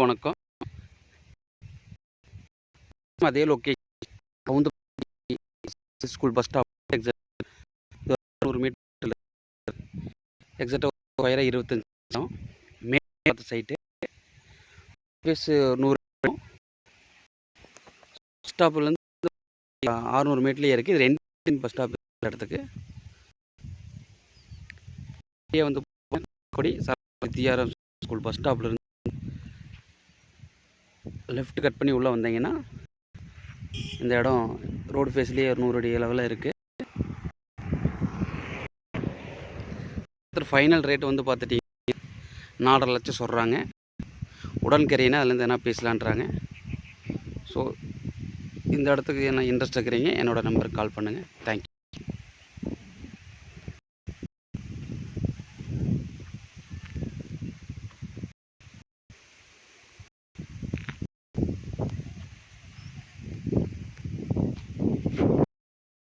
வணக்கம். அதே லொக்கேஷன் கவுந்து ஸ்கூல் பஸ் ஸ்டாப் எக்ஸாக்ட் ஒரு மீட்டர் எக்ஸாக்டாக உயரம் இருபத்தஞ்சி நிமிஷம். மே சைட்டு ஆஃபீஸ் நூறு பஸ் ஸ்டாப்லேருந்து அறுநூறு மீட்டர்லேயே இருக்குது இது ரெண்டு பஸ் ஸ்டாப் இடத்துக்கு. வந்து கொடி வித்தியாரம் ஸ்கூல் பஸ் ஸ்டாப்லேருந்து லெஃப்ட் கட் பண்ணி உள்ளே வந்தீங்கன்னா இந்த இடம் ரோடு ஃபேஸ்லேயே ஒரு நூறு அடி அளவில் இருக்குது ஃபைனல் ரேட் வந்து பார்த்துட்டிங்க. நாலரை லட்சம் சொல்கிறாங்க உடன்கரையினா அதுலேருந்து என்ன பேசலான்றாங்க. ஸோ இந்த இடத்துக்கு என்ன இன்ட்ரெஸ்ட் இருக்கிறீங்க என்னோடய நம்பருக்கு கால் பண்ணுங்கள் தேங்க்யூ